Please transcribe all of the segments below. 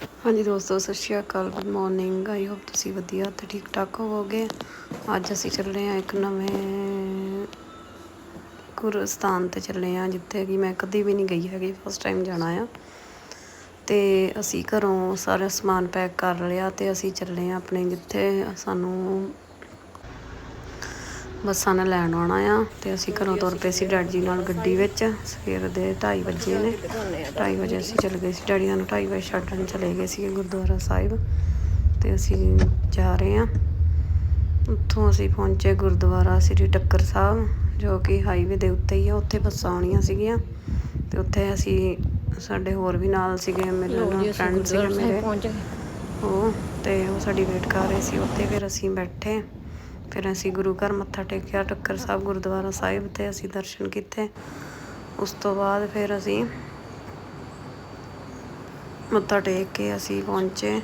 ਹਾਂਜੀ ਦੋਸਤੋ, ਸਤਿ ਸ਼੍ਰੀ ਅਕਾਲ ਗੁੱਡ ਮਾਰਨਿੰਗ ਆਈ ਹੋਪ ਤੁਸੀਂ ਵਧੀਆ ਤੇ ਠੀਕ ਠਾਕ ਹੋਵੋਗੇ। ਅੱਜ ਅਸੀਂ ਚੱਲੇ ਆ ਇੱਕ ਨਵੇਂ ਗੁਰਸਥਾਨ ਤੇ ਚੱਲੇ ਆ ਜਿੱਥੇ ਕਿ ਮੈਂ ਕਦੀ ਵੀ ਨਹੀਂ ਗਈ ਹੈਗੀ ਫਸਟ ਟਾਈਮ ਜਾਣਾ ਆ। ਤੇ ਅਸੀਂ ਘਰੋਂ ਸਾਰਾ ਸਮਾਨ ਪੈਕ ਕਰ ਲਿਆ ਤੇ ਅਸੀਂ ਚੱਲੇ ਆ ਆਪਣੇ ਜਿੱਥੇ ਸਾਨੂੰ ਬੱਸਾਂ ਨੇ ਲੈਣ ਆਉਣਾ ਆ ਤੇ ਅਸੀਂ ਘਰੋਂ ਤੁਰ ਪਏ ਸੀ ਡੈਡੀ ਜੀ ਨਾਲ ਗੱਡੀ ਵਿੱਚ ਸਵੇਰ ਦੇ 2:30 ਵਜੇ ਨੇ। 2:30 ਵਜੇ ਅਸੀਂ ਚੱਲ ਗਏ ਸੀ। ਡੈਡੀ ਨੂੰ 2:30 ਵਜੇ ਛੱਡਣ ਚਲੇ ਗਏ ਸੀ ਗੁਰਦੁਆਰਾ ਸਾਹਿਬ ਤੇ ਅਸੀਂ ਜਾ ਰਹੇ ਹਾਂ। ਉੱਥੋਂ ਅਸੀਂ ਪਹੁੰਚੇ ਗੁਰਦੁਆਰਾ ਸ੍ਰੀ ਟੱਕਰ ਸਾਹਿਬ ਜੋ ਕਿ ਹਾਈਵੇ ਦੇ ਉੱਤੇ ਹੀ ਆ। ਉੱਥੇ ਬੱਸਾਂ ਆਉਣੀਆਂ ਸੀਗੀਆਂ ਤੇ ਉੱਥੇ ਅਸੀਂ ਸਾਡੇ ਹੋਰ ਵੀ ਨਾਲ ਸੀਗੇ ਮੇਰੇ ਨਾਲ ਫਰੈਂਡ ਸੀਗੇ ਮੇਰੇ। ਪਹੁੰਚ ਗਏ। ਉਹ ਤੇ ਉਹ ਸਾਡੀ ਵੇਟ ਕਰ ਰਹੇ ਸੀ। ਉੱਥੇ ਫਿਰ ਅਸੀਂ ਬੈਠੇ। ਫਿਰ ਅਸੀਂ ਗੁਰੂ ਘਰ ਮੱਥਾ ਟੇਕਿਆ ਟੱਕਰ ਸਾਹਿਬ ਗੁਰਦੁਆਰਾ ਸਾਹਿਬ ਤੇ ਅਸੀਂ ਦਰਸ਼ਨ ਕੀਤੇ। ਉਸ ਤੋਂ ਬਾਅਦ ਫਿਰ ਅਸੀਂ ਮੱਥਾ ਟੇਕ ਕੇ ਅਸੀਂ ਪਹੁੰਚੇ।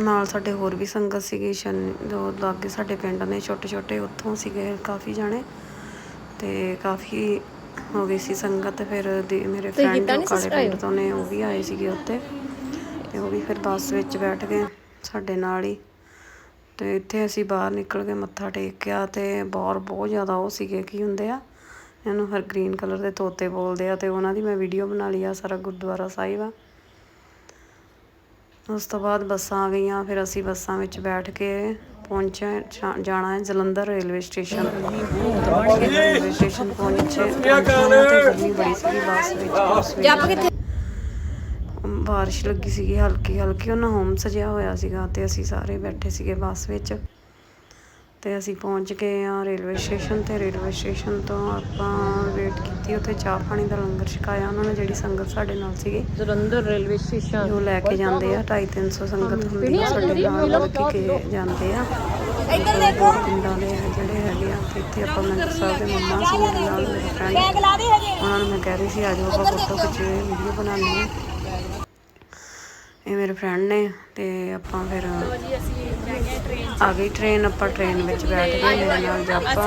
ਨਾਲ ਸਾਡੇ ਹੋਰ ਵੀ ਸੰਗਤ ਸੀਗੀ ਸ਼ਨ ਜੋ ਲਾਗੇ ਸਾਡੇ ਪਿੰਡ ਨੇ ਛੋਟੇ ਛੋਟੇ ਉੱਥੋਂ ਸੀਗੇ ਕਾਫੀ ਜਾਣੇ ਤੇ ਕਾਫੀ ਹੋ ਗਈ ਸੀ ਸੰਗਤ। ਫਿਰ ਮੇਰੇ ਫਰੈਂਡ ਕਾਲੇ? ਪਿੰਡ ਤੋਂ ਨੇ ਉਹ ਵੀ ਆਏ ਸੀਗੇ ਉੱਤੇ ਤੇ ਉਹ ਵੀ ਫਿਰ ਬੱਸ ਵਿੱਚ ਬੈਠ ਗਏ ਸਾਡੇ ਨਾਲ ਹੀ। ਤੇ ਇੱਥੇ ਅਸੀਂ ਬਾਹਰ ਨਿਕਲ ਕੇ ਮੱਥਾ ਟੇਕਿਆ ਤੇ ਬਾਹਰ ਬਹੁਤ ਜ਼ਿਆਦਾ ਉਹ ਸੀਗੇ, ਕੀ ਹੁੰਦੇ ਆ, ਇਹਨੂੰ ਹਰ ਗ੍ਰੀਨ ਕਲਰ ਦੇ ਤੋਤੇ ਬੋਲਦੇ ਆ ਤੇ ਉਹਨਾਂ ਦੀ ਮੈਂ ਵੀਡੀਓ ਬਣਾ ਲਈ ਆ ਸਾਰਾ ਗੁਰਦੁਆਰਾ ਸਾਹਿਬ ਆ। ਉਸ ਤੋਂ ਬਾਅਦ ਬੱਸਾਂ ਆ ਗਈਆਂ, ਫਿਰ ਅਸੀਂ ਬੱਸਾਂ ਵਿੱਚ ਬੈਠ ਕੇ ਪਹੁੰਚੇ ਜਾਣਾ ਹੈ Jalandhar railway station. Railway station ਪਹੁੰਚੇ ਪਹੁੰਚੇ ਗਰਮੀ ਬੜੀ ਸੀਗੀ ਬੱਸ ਵਿੱਚ। ਜੱਪ ਕਿੱਥੇ ਬਾਰਿਸ਼ ਲੱਗੀ ਸੀਗੀ ਹਲਕੀ ਹਲਕੀ। ਉਹਨਾਂ ਹੋਮ ਸਜਿਆ ਹੋਇਆ ਸੀਗਾ ਤੇ ਅਸੀਂ ਸਾਰੇ ਬੈਠੇ ਸੀਗੇ ਬੱਸ ਵਿੱਚ। ਤੇ ਅਸੀਂ ਪਹੁੰਚ ਗਏ ਆ ਰੇਲਵੇ ਸਟੇਸ਼ਨ ਤੇ। ਰੇਲਵੇ ਸਟੇਸ਼ਨ ਤੋਂ ਆਪਾਂ ਵੇਟ ਕੀਤੀ। ਉੱਥੇ ਚਾਹ ਪਾਣੀ ਦਾ ਲੰਗਰ ਛਕਾਇਆ। ਉਹਨਾਂ ਨੇ ਜਿਹੜੀ ਸੰਗਤ ਸਾਡੇ ਨਾਲ ਸੀਗੀ ਜਲੰਧਰ ਰੇਲਵੇ ਸਟੇਸ਼ਨ। ਜੋ ਲੈ ਕੇ ਜਾਂਦੇ ਆ। 250 300 ਸੰਗਤ ਹੁੰਦੀ ਆ। ਸਾਡੇ ਨਾਲ ਮਤਲਬ ਕਿ ਕੇ ਜਾਂਦੇ ਆ। ਇੱਧਰ ਦੇਖੋ। ਪਿੰਡਾਂ ਦੇ ਜਿਹੜੇ ਹੈਗੇ ਆ। ਤੇ ਇੱਥੇ ਆਪਾਂ ਮੰਦਰ ਸਾਹਿਬ ਦੇ ਮੰਮਾ ਸੀ ਮੇਰੇ ਨਾਲ ਮੇਰੇ ਫਰੈਂਡ ਉਹਨਾਂ ਨੂੰ ਮੈਂ ਕਹਿ ਰਹੀ ਸੀ ਆ ਜਾਓ ਆਪਾਂ ਫੋਟੋ ਖਿੱਚੇ ਵੀਡੀਓ ਬਣਾਉਣੀ ਹੈ ਇਹ ਮੇਰੇ ਫਰੈਂਡ ਨੇ ਤੇ ਆਪਾਂ ਫਿਰ ਆ ਗਈ ਟ੍ਰੇਨ ਆਪਾਂ ਟ੍ਰੇਨ ਵਿੱਚ ਬੈਠ ਗਏ ਮੇਰੇ ਨਾਲ ਜਾਪਾ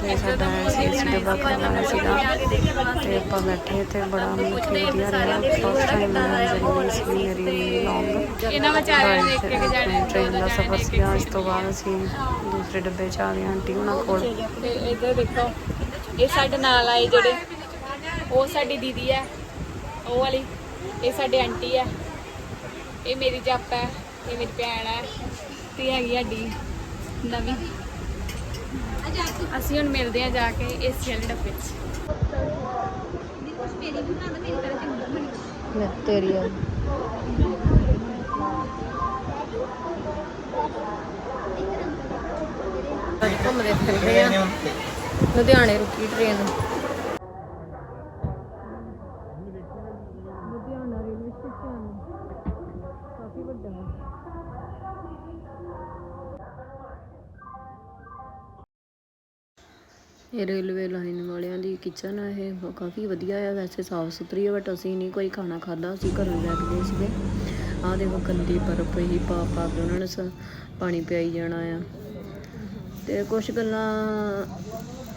ਤੇ ਸਾਡਾ ਐਸੀ ਡੱਬਾ ਕਰਵਾਇਆ ਸੀਗਾ। ਤੇ ਆਪਾਂ ਬੈਠੇ ਤੇ ਬੜਾ ਕਿ ਵਧੀਆ ਰਿਹਾ। ਫਸਟ ਟਾਈਮ ਮੈਂ ਜਰਨੀ ਸੀ ਮੇਰੀ ਲੌਂਗ ਇਹਨਾਂ ਵਿਚਾਰਿਆਂ ਨੂੰ ਇੱਕ ਇੱਕ ਜਾਣੇ ਟ੍ਰੇਨ ਦਾ ਸਫ਼ਰ ਸੀਗਾ। ਇਸ ਤੋਂ ਬਾਅਦ ਅਸੀਂ ਦੂਸਰੇ ਡੱਬੇ 'ਚ ਆ ਗਏ ਆਂਟੀ ਉਹਨਾਂ ਕੋਲ। ਤੇ ਇੱਧਰ ਦੇਖੋ ਇਹ ਸਾਡੇ ਨਾਲ ਆਏ ਜਿਹੜੇ ਉਹ ਸਾਡੀ ਦੀਦੀ ਹੈ ਉਹ ਵਾਲੀ। ਇਹ ਸਾਡੇ ਆਂਟੀ ਹੈ ਇਹ ਮੇਰੀ ਜੱਪ ਹੈ ਇਹ ਮੇਰੀ ਭੈਣ ਹੈ ਤੇ ਹੈਗੀ ਸਾਡੀ ਨਵੀਂ। ਅਸੀਂ ਹੁਣ ਮਿਲਦੇ ਆ ਜਾ ਕੇ ਏਸੀ ਵਾਲੇ ਡੱਬੇ 'ਚ। ਮੈਂ ਤੇਰੀ ਆ। ਘੁੰਮਦੇ ਫਿਰਦੇ ਆ। ਲੁਧਿਆਣੇ ਰੁਕੀ ਟ੍ਰੇਨ ਲੁਧਿਆਣਾ ਰੇਲਵੇ ਸਟੇਸ਼ਨ ਕਾਫੀ ਇਹ ਰੇਲਵੇ ਲਾਈਨ ਵਾਲਿਆਂ ਦੀ ਕਿਚਨ ਆ ਇਹ ਕਾਫੀ ਵਧੀਆ ਆ, ਵੈਸੇ ਸਾਫ਼ ਸੁਥਰੀ ਆ ਬਟ ਅਸੀਂ ਨਹੀਂ ਕੋਈ ਖਾਣਾ ਖਾਦਾ ਅਸੀਂ ਘਰੋਂ ਲੈ ਕੇ ਗਏ ਸੀਗੇ। ਆਹ ਦੇਖੋ ਗੰਦੀ ਬਰਫ਼ ਹੀ ਪਾ ਪਾ ਕੇ ਉਹਨਾਂ ਨੇ ਸ- ਪਾਣੀ ਪਿਆਈ ਜਾਣਾ ਆ। ਤੇ ਕੁਝ ਗੱਲਾਂ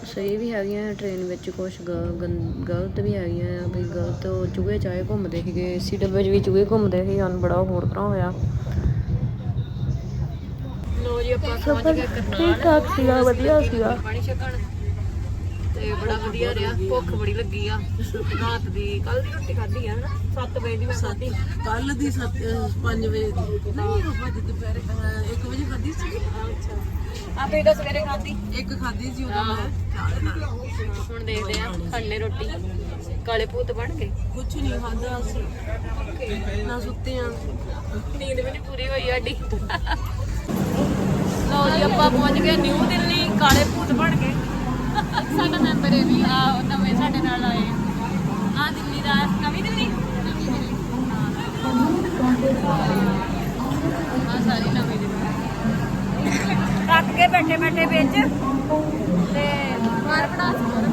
ਸਹੀ ਵੀ ਹੈਗੀਆਂ ਟ੍ਰੇਨ ਵਿੱਚ ਕੁਝ ਗਲਤ ਵੀ ਹੈਗੀਆਂ ਆ ਵੀ ਗਲਤ ਚੂਹੇ ਚਾਹੇ ਘੁੰਮਦੇ ਸੀਗੇ ਏਸੀ ਡੱਬੇ 'ਚ ਵੀ ਚੂਹੇ ਘੁੰਮਦੇ ਸੀ ਹਨ ਬੜਾ ਹੋਰ ਤਰ੍ਹਾਂ ਹੋਇਆ। ਲੋ ਜੀ ਆਪਾਂ ਪਹੁੰਚ ਗਏ ਕਰਨਾਲ। ਠੀਕ ਠਾਕ ਸੀਗਾ ਵਧੀਆ ਸੀਗਾ। ਪਾਣੀ ਛਕਣ। ਤੇ ਬੜਾ ਵਧੀਆ ਰਿਹਾ ਭੁੱਖ ਬੜੀ ਲੱਗੀ ਆ। ਰਾਤ ਦੀ ਕੱਲ ਦੀ ਰੋਟੀ ਖਾਧੀ ਆ ਨਾ 7 ਵਜੇ ਦੀ ਮੈਂ ਖਾਧੀ। ਕੱਲ ਦੀ 5 ਵਜੇ ਦੀ। ਨਹੀਂ ਉਹ ਅੱਜ ਦੁਪਹਿਰੇ 1 ਵਜੇ ਖਾਧੀ ਸੀ ਆ ਤੇ ਤਾਂ ਸਵੇਰੇ ਖਾਧੀ। ਇੱਕ ਖਾਧੀ ਸੀ ਉਦੋਂ ਮੈਂ। ਹੁਣ ਦੇਖਦੇ ਆ ਖਾਣੇ ਰੋਟੀ। ਕਾਲੇ ਭੂਤ ਬਣ ਗਏ। ਕੁਝ ਨਹੀਂ ਖਾਧਾ ਅਸੀਂ। ਨਾ ਸੁੱਤੇ ਆ। ਨੀਂਦ ਵੀ ਨਹੀਂ ਪੂਰੀ ਹੋਈ ਸਾਡੀ। ਲਓ ਜੀ ਆਪਾਂ ਪਹੁੰਚ ਗਏ ਨਿਊ ਦਿੱਲੀ। ਕਾਲੇ ਭੂਤ ਬਣ ਗਏ। ਸਾਡਾ ਮੈਂਬਰ ਇਹ ਵੀ ਆ ਨਵੇਂ ਸਾਡੇ ਨਾਲ ਆਏ ਆ। ਦਿੱਲੀ ਦਾ ਨਵੀਂ ਦਿੱਲੀ? ਆ ਸਾਰੀ ਨਵੀਂ ਦਿੱਲੀ ਰੱਖ ਕੇ ਬੈਠੇ ਬੈਠੇ ਵਿੱਚ। ਤੇ ਬਾਹਰ ਬਣਾ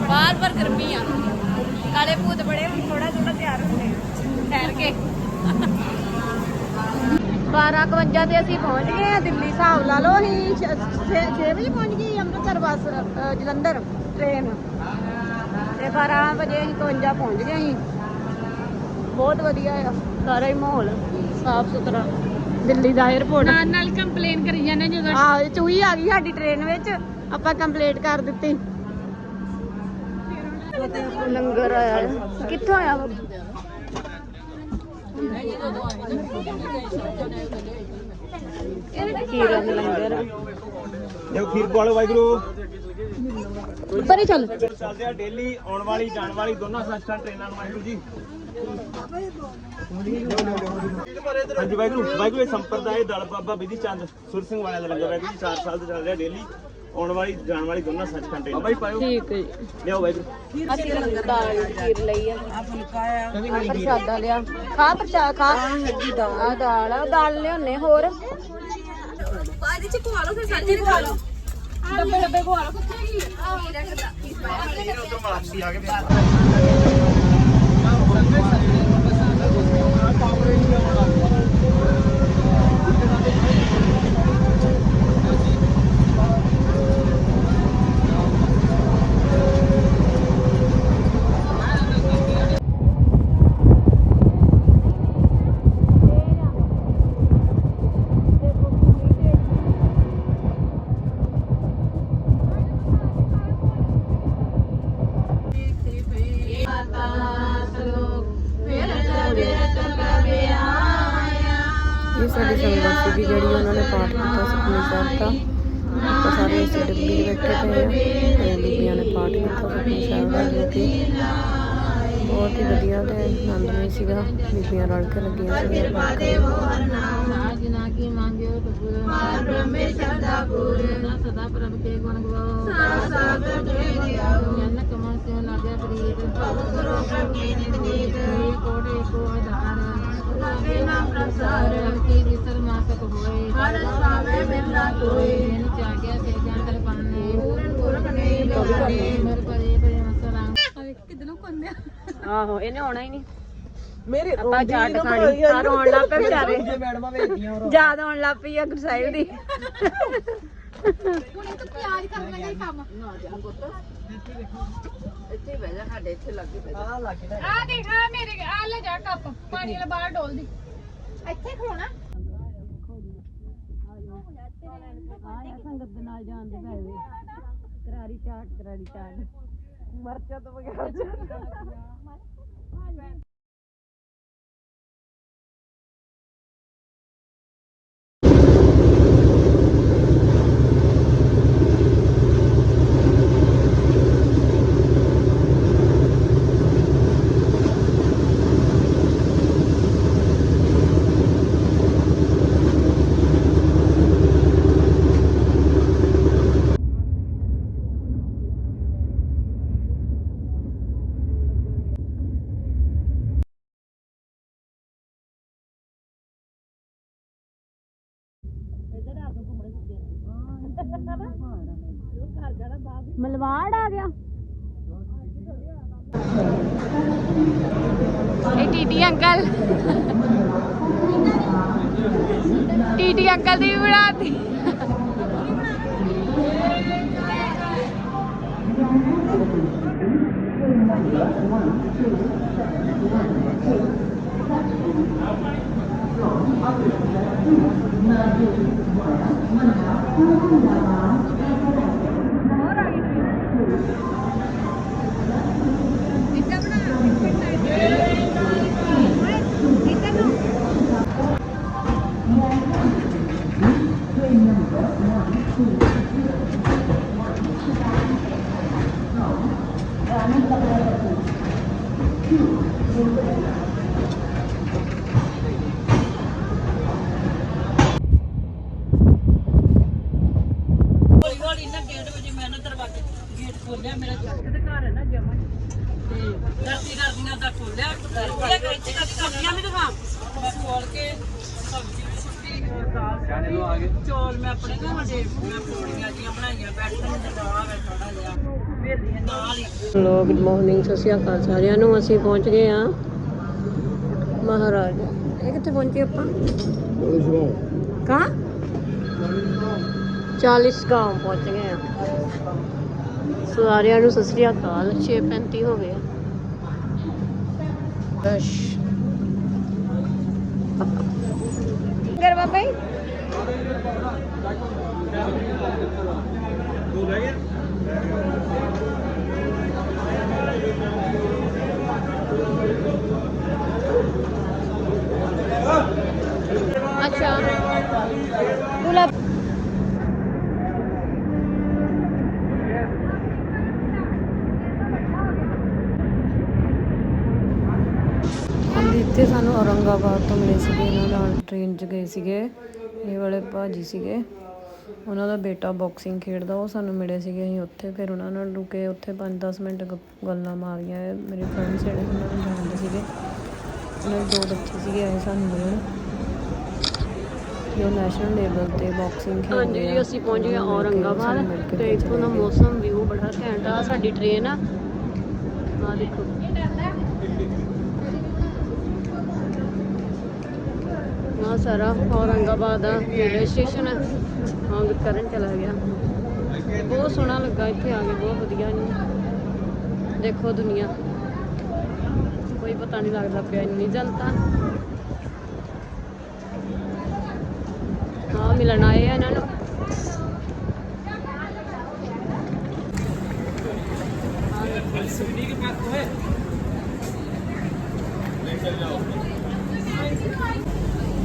ਬਾਹਰ ਪਰ ਗਰਮੀ ਆ। ਕਾਲੇ ਭੂਤ ਬੜੇ ਹੁਣ ਥੋੜਾ ਥੋੜਾ ਤਿਆਰ ਹੁੰਦੇ ਠਹਿਰ ਕੇ। 12:51 ਤੇ ਅਸੀਂ ਪਹੁੰਚ ਗਏ ਆ ਦਿੱਲੀ ਹਿਸਾਬ ਲਾ ਲਓ ਅਸੀਂ 6 ਵਜੇ ਪਹੁੰਚ ਗਏ ਅੰਮ੍ਰਿਤਸਰ ਬੱਸ ਜਲੰਧਰ ਟ੍ਰੇਨ ਤੇ 12 ਵਜੇ ਅਸੀਂ 52 ਪਹੁੰਚ ਗਏ ਸੀ ਬਹੁਤ ਵਧੀਆ ਆ ਸਾਰਾ ਹੀ ਮਾਹੌਲ ਸਾਫ਼ ਸੁਥਰਾ ਦਿੱਲੀ ਦਾ 에어ਪੋਰਟ ਨਾਲ ਨਾਲ ਕੰਪਲੇਨ ਕਰੀ ਜਾਂਦੇ ਜਦੋਂ ਆ ਚੂਹੀ ਆ ਗਈ ਸਾਡੀ ਟ੍ਰੇਨ ਵਿੱਚ ਆਪਾਂ ਕੰਪਲੀਟ ਕਰ ਦਿੱਤੀ ਲੰਗਰ ਆਇਆ ਹੈ। ਕਿੱਥੋਂ ਆਇਆ ਵਾ? ਖੀਰਾਂ ਦਾ ਲੰਗਰ ਆ। ਜੋ ਖੀਰ ਪਵਾਲੋ ਵਾਹਿਗੁਰੂ ਪਰੇ ਚੱਲ। ਚੱਲਦੇ ਆ ਡੇਲੀ ਆਉਣ ਵਾਲੀ ਜਾਣ ਵਾਲੀ ਦੋਨਾਂ ਸੱਚਖੰਡ ਟ੍ਰੇਨਾਂ ਨੂੰ ਵਾਹਿਗੁਰੂ ਜੀ। ਹਾਂਜੀ ਵਾਹਿਗੁਰੂ ਵਾਹਿਗੁਰੂ ਇਹ ਸੰਪਰਦਾਇ ਦਲ ਬਾਬਾ ਵਿਧੀ ਚੰਦ ਸੁਰ ਸਿੰਘ ਵਾਲਿਆਂ ਦਾ ਲੰਗਰ ਵਾਹਿਗੁਰੂ ਜੀ 4 ਸਾਲ ਤੋਂ ਚੱਲ ਰਿਹਾ ਡੇਲੀ ਆਉਣ ਵਾਲੀ ਜਾਣ ਵਾਲੀ ਦੋਨਾਂ ਸੱਚਖੰਡ ਟ੍ਰੇਨਾਂ ਬਾਬਾ ਜੀ ਪਾਇਓ। ਠੀਕ ਹੈ ਜੀ। ਲਿਆਓ ਵਾਹਿਗੁਰੂ। ਅਸੀਂ ਦਾਲ ਖੀਰ ਲਈ ਆ। ਆ। ਪ੍ਰਸ਼ਾਦਾ ਲਿਆ। ਖਾ ਪ੍ਰਸ਼ਾਦ ਖਾ। ਆ ਦਾਲ। ਆ ਦਾਲ ਲਿਆਉਣੇ ਹੋਰ। ਇਹ ਨੇ ਕੀਤਾ ਸੁਖਮਨੀ ਸਾਹਿਬ ਦਾ ਜੋ ਕਿ ਬਹੁਤ ਹੀ ਵਧੀਆ ਤੇ ਆਨੰਦਮਈ ਸੀਗਾ ਬੀਬੀਆਂ ਰਲ ਕੇ ਲੱਗੀਆਂ ਪਾਠ ਕਰਨ ਜਿਨਾ ਕੀ ਮੰਗਿਓ ਤਪੁਰ ਬ੍ਰਹਮੇ ਸਦਾ ਪੂਰ। ਸਦਾ ਪ੍ਰਭ ਕੇ ਗੁਣ ਗਵਾਓ। ਸਾ ਸਾ ਜਨ ਕਮਲ ਸੇ ਲਾਗਿਆ ਪ੍ਰੀਤ। ਗੁਰੂ ਪ੍ਰਭ ਕੀ ਨਿਦੀਤ ਕੋਟ ਏਕੋ ਆਧਾਰ। ਲਾਗੇ ਨਾਮ ਪ੍ਰਸਾਰ ਕੀ ਵਿਸਰ ਮਾਸਕ ਹੋਏ। ਹਰ ਸਾਵੇ ਬਿਰਲਾ ਕੋਏ ਜਿਨ ਚਾਗਿਆ ਤੇ ਜੰਤਰ ਪੰਨੇ ਪੂਰਨ ਪੁਰਖ ਨੇ ਲੋਕੇ ਮਰ ਪਰੇ ਪਰੇ ਮਸਲਾ ਕੰਨਿਆ ਆਹੋ ਇਹਨੇ ਆਉਣਾ ਹੀ ਨਹੀਂ। ਮੇਰੇ ਆਪਾਂ ਚਾਟ ਖਾਣੀ। ਆ ਰੋਣ ਲੱਗ ਪਏ ਵਿਚਾਰੇ। ਯਾਦ ਆਉਣ ਲੱਗ ਪਈ ਆ ਗੁਰਸਾਹਿਬ ਦੀ। ਆ ਦੇਖ ਆ ਮੇਰੇ ਆ ਲੈ ਜਾ ਕੱਪ। ਪਾਣੀ ਵਾਲਾ ਬਾਹਰ ਡੋਲ ਦੀ। ਇੱਥੇ ਖਲੋਣਾ। ਸੰਗਤ ਦੇ ਨਾਲ ਜਾਣ ਦੇ ਫਾਇਦੇ ਕਰਾਰੀ ਚਾਟ ਕਰਾਰੀ ਚਾਟ। ਮਰਚਾ ਤੋਂ ਬਗੈਰ ਮਲਵਾੜ ਆ ਗਿਆ। ਇਹ ਟੀਟੀ ਅੰਕਲ। ਟੀਟੀ ਅੰਕਲ ਦੀ ਵੀ ਬਣਾਤੀ। Martin ਚੌਲ ਮੈਂ ਆਪਣੇ ਘਰ ਵੱਡੇ ਮੈਂ ਪੋੜੀਆਂ ਜੀਆਂ ਬਣਾਈਆਂ ਬੈਠਣ ਜਗਾ ਵੇ ਥੋੜਾ ਜਿਹਾ ਵੇਲੀਆਂ ਨਾਲ ਹੀ। ਲੋ ਗੁੱਡ ਮਾਰਨਿੰਗ ਸਤਿ ਸ਼੍ਰੀ ਅਕਾਲ ਸਾਰਿਆਂ ਨੂੰ। ਅਸੀਂ ਪਹੁੰਚ ਗਏ ਆ ਮਹਾਰਾਜ। ਇਹ ਕਿੱਥੇ ਪਹੁੰਚੇ ਆਪਾਂ? ਕਹਾਂ? 40 ਗਾਂਵ ਪਹੁੰਚ ਗਏ ਆ ਸਾਰਿਆਂ ਨੂੰ ਸਤਿ ਸ੍ਰੀ ਅਕਾਲ। 6:35 ਹੋ ਗਏ ਕਰ ਬਾਬਾ ਜੀ ਤੂੰ ਗਿਆ ਅੱਛਾ ਗੁਲਾਬ ਇੱਥੇ ਸਾਨੂੰ ਔਰੰਗਾਬਾਦ ਤੋਂ ਮਿਲੇ ਸੀਗੇ, ਇਹਨਾਂ ਨਾਲ ਟ੍ਰੇਨ 'ਚ ਗਏ ਸੀਗੇ। ਇਹ ਵਾਲੇ ਭਾਜੀ ਸੀਗੇ। ਉਹਨਾਂ ਦਾ ਬੇਟਾ ਬਾਕਸਿੰਗ ਖੇਡਦਾ ਉਹ ਸਾਨੂੰ ਮਿਲੇ ਸੀਗੇ ਅਸੀਂ ਉੱਥੇ। ਫਿਰ ਉਹਨਾਂ ਨਾਲ ਰੁਕੇ ਉੱਥੇ 5-10 ਮਿੰਟ ਗੱਲਾਂ ਮਾਰੀਆਂ। ਮੇਰੇ ਫਰੈਂਡਸ ਜਿਹੜੇ ਉਹਨਾਂ ਨੂੰ ਜਾਣਦੇ ਸੀਗੇ। ਉਹਨਾਂ ਦੇ ਦੋ ਬੱਚੇ ਸੀਗੇ ਆਏ ਸਾਨੂੰ ਮਿਲਣ। ਜੋ ਨੈਸ਼ਨਲ ਲੈਵਲ ਤੇ ਬਾਕਸਿੰਗ ਖੇਡਦੇ ਹਾਂਜੀ ਜੀ ਅਸੀਂ ਪਹੁੰਚ ਗਏ ਔਰੰਗਾਬਾਦ। ਤੇ ਇੱਥੋਂ ਦਾ ਮੌਸਮ ਵਿਊ ਬੜਾ ਘੈਂਟ ਆ। ਸਾਡੀ ਟ੍ਰੇਨ ਆ। ਆ ਦੇਖੋ। ਆ ਸਾਰਾ ਔਰੰਗਾਬਾਦ ਦਾ ਰੇਲਵੇ ਸਟੇਸ਼ਨ ਹੈ ਹਾਂ ਕਰਨ ਚਲਾ ਗਿਆ। ਬਹੁਤ ਸੋਹਣਾ ਲੱਗਾ ਇੱਥੇ ਆ ਕੇ, ਬਹੁਤ ਵਧੀਆ ਦੇਖੋ ਦੁਨੀਆ। ਕੋਈ ਪਤਾ ਨਹੀਂ ਲੱਗਦਾ ਪਿਆ ਇੰਨੀ ਜਨਤਾ। ਹਾਂ, ਮਿਲਣ ਆਏ ਆ ਇਹਨਾਂ ਨੂੰ।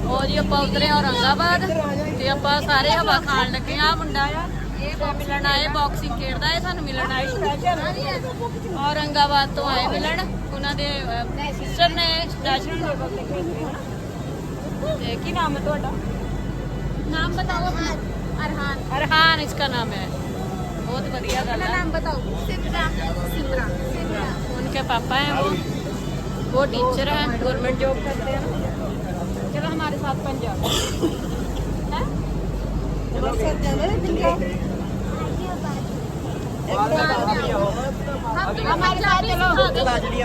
ਉਹ ਜੀ ਆਪਾਂ ਉਤਰੇ ਔਰੰਗਾਬਾਦ ਤੇ ਆਪਾਂ ਸਾਰੇ ਹਵਾ ਖਾਣ ਲੱਗੇ ਆ ਮੁੰਡਾ ਆ ਇਹ ਮਿਲਣ ਆਏ ਬਾਕਸਿੰਗ ਖੇਡਦਾ ਹੈ ਸਾਨੂੰ ਮਿਲਣ ਆਏ ਔਰੰਗਾਬਾਦ ਤੋਂ ਆਏ ਮਿਲਣ ਉਹਨਾਂ ਦੇ ਸਿਸਟਰ ਨੇ ਸਟੇਸ਼ਨ ਤੇ ਕੀ ਨਾਮ ਹੈ ਤੁਹਾਡਾ ਨਾਮ ਬਤਾਓ ਆਪਣਾ ਅਰਹਾਨ ਅਰਹਾਨ ਇਸਕਾ ਨਾਮ ਹੈ बहुत बढ़िया गाना नाम बताओ सिमरा सिमरा उनके पापा हैं वो वो टीचर हैं गवर्नमेंट जॉब करते हैं चलो हमारे साथ पंजाब हैं? हम- हमारे साथ चलो ਸੱਚੀ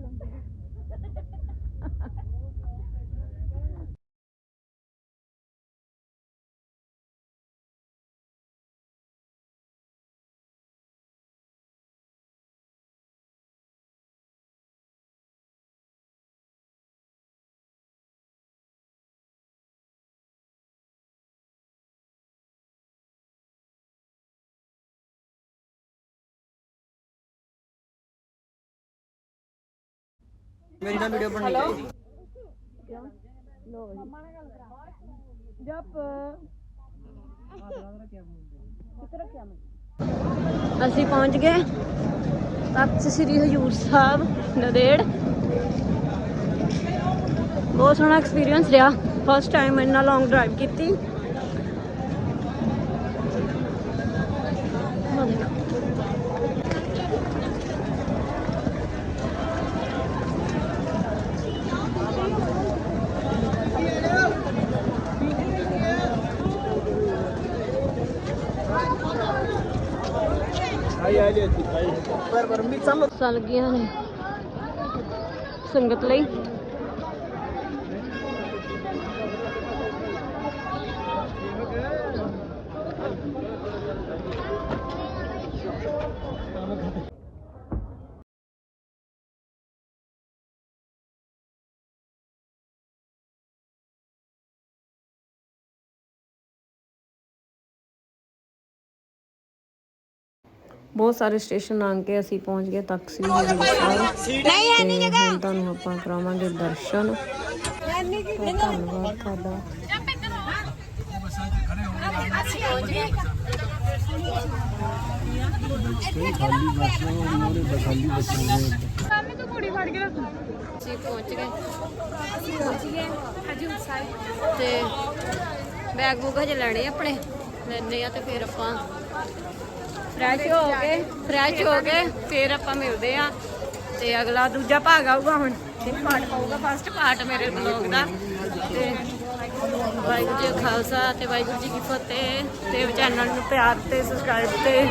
ਅਸੀਂ ਪਹੁੰਚ ਗਏ ਤਖਤ ਸ੍ਰੀ ਹਜੂਰ ਸਾਹਿਬ ਨਦੇੜ ਬਹੁਤ ਸੋਹਣਾ ਐਕਸਪੀਰੀਅੰਸ ਰਿਹਾ। ਫਸਟ ਟਾਈਮ ਇੰਨਾ ਲੌਂਗ ਡਰਾਈਵ ਕੀਤੀ ਆਹ ਦੇਖੋ। ਲੱਗੀਆਂ ਨੇ ਸੰਗਤ ਲਈ। ਬਹੁਤ ਸਾਰੇ ਸਟੇਸ਼ਨ ਲੰਘ ਕੇ ਅਸੀਂ ਪਹੁੰਚ ਗਏ ਸਾਹਿਬ ਨਹੀਂ ਹੈ ਨਹੀਂ ਜਗ੍ਹਾ। ਹੁਣ ਤੁਹਾਨੂੰ ਆਪਾਂ ਕਰਾਵਾਂਗੇ ਦਰਸ਼ਨ। ਤਾਂ ਧੰਨਵਾਦ ਤੁਹਾਡਾ। ਕੰਮ ਅਸੀਂ ਪਹੁੰਚ ਗਏ। ਅਸੀਂ ਪਹੁੰਚ ਗਏ ਹਜੂਰ ਸਾਹਿਬ। ਤੇ ਬੈਗ ਬੁੱਗ ਹਜੇ ਲੈਣੇ ਆਪਣੇ। ਲੈਣੇ ਆ ਤੇ ਫਿਰ ਆਪਾਂ ਫਰੈਸ਼ ਹੋ ਕੇ ਫਰੈਸ਼ ਹੋ ਕੇ ਫਿਰ ਆਪਾਂ ਮਿਲਦੇ ਆ ਤੇ ਅਗਲਾ ਦੂਜਾ ਭਾਗ ਆਊਗਾ ਹੁਣ। ਇੱਕ ਪਾਰਟ ਪਾਊਗਾ ਫਸਟ ਪਾਰਟ ਮੇਰੇ ਬਲੌਗ ਦਾ। ਤੇ ਵਾਹਿਗੁਰੂ ਜੀ ਕਾ ਖਾਲਸਾ ਤੇ ਵਾਹਿਗੁਰੂ ਜੀ ਕੀ ਫਤਿਹ। ਤੇ ਚੈਨਲ ਨੂੰ ਪਿਆਰ ਤੇ ਸਬਸਕ੍ਰਾਈਬ ਤੇ